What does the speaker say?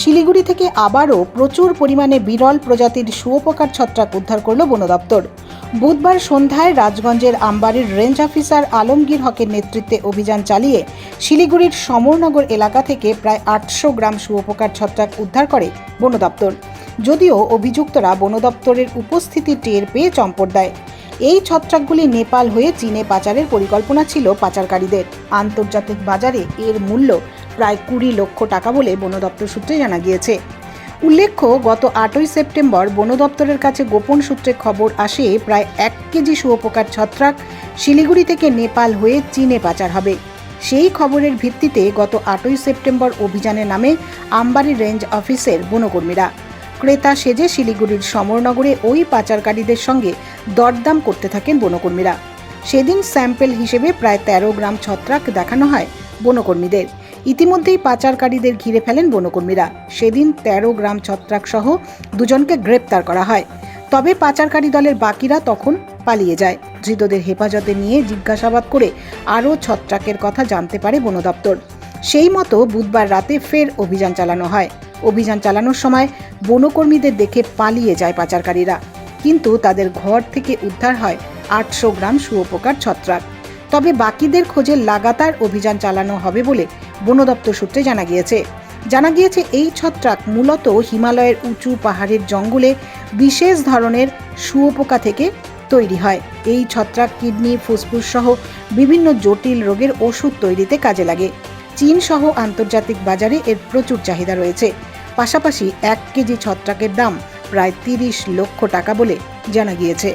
শিলিগুড়ি থেকে আবারও প্রচুর পরিমাণে বিরল প্রজাতির শুয়োপোকার ছত্রাক উদ্ধার করল বন দপ্তর। বুধবার সন্ধ্যায় রাজগঞ্জের আমবাড়ির রেঞ্জ অফিসার আলমগীর হকের নেতৃত্বে অভিযান চালিয়ে শিলিগুড়ির সমরনগর এলাকা থেকে প্রায় আটশো গ্রাম শুয়োপোকার ছত্রাক উদ্ধার করে বন দপ্তর। যদিও অভিযুক্তরা বন দপ্তরের উপস্থিতি টের পেয়ে চম্পট দেয়। এই ছত্রাকগুলি নেপাল হয়ে চীনে পাচারের পরিকল্পনা ছিল পাচারকারীদের। আন্তর্জাতিক বাজারে এর মূল্য প্রায় কুড়ি লক্ষ টাকা বলে বন দপ্তর সূত্রে জানা গিয়েছে। উল্লেখ্য, গত আটই সেপ্টেম্বর বন দপ্তরের কাছে গোপন সূত্রে খবর আসে, প্রায় এক কেজি শুয়োপোকার ছত্রাক শিলিগুড়ি থেকে নেপাল হয়ে চীনে পাচার হবে। সেই খবরের ভিত্তিতে গত আটই সেপ্টেম্বর অভিযানে নামে আমবাড়ি রেঞ্জ অফিসের বনকর্মীরা। ক্রেতা সেজে শিলিগুড়ির সমরনগরে ওই পাচারকারীদের সঙ্গে দরদাম করতে থাকেন বনকর্মীরা। সেদিন স্যাম্পেল হিসেবে প্রায় তেরো গ্রাম ছত্রাক দেখানো হয় বনকর্মীদের। ইতিমধ্যেই পাচারকারীদের ঘিরে ফেলেন বনকর্মীরা। সেদিন তেরো গ্রাম ছত্রাক সহ দুজনকে গ্রেপ্তার করা হয়। তবে পাচারকারী দলের বাকিরা তখন পালিয়ে যায়। ধৃতদের হেফাজতে নিয়ে জিজ্ঞাসাবাদ করে আরও ছত্রাকের কথা জানতে পারে বন দপ্তর সেই মতো বুধবার রাতে ফের অভিযান চালানো হয়। অভিযান চালানোর সময় বনকর্মীদের দেখে পালিয়ে যায় পাচারকারীরা। কিন্তু তাদের ঘর থেকে উদ্ধার হয় আটশো গ্রাম শুয়োপোকার ছত্রাক। তবে বাকিদের খোঁজে লাগাতার অভিযান চালানো হবে বলে বন দপ্তর সূত্রে জানা গিয়েছে। জানা গিয়েছে, এই ছত্রাক মূলত হিমালয়ের উঁচু পাহাড়ের জঙ্গলে বিশেষ ধরনের শুয়োপোকা থেকে তৈরি হয়। এই ছত্রাক কিডনি, ফুসফুস সহ বিভিন্ন জটিল রোগের ওষুধ তৈরিতে কাজে লাগে। চীন সহ আন্তর্জাতিক বাজারে এর প্রচুর চাহিদা রয়েছে। পাশাপাশি এক কেজি ছত্রাকের দাম প্রায় তিরিশ লক্ষ টাকা বলে জানা গিয়েছে।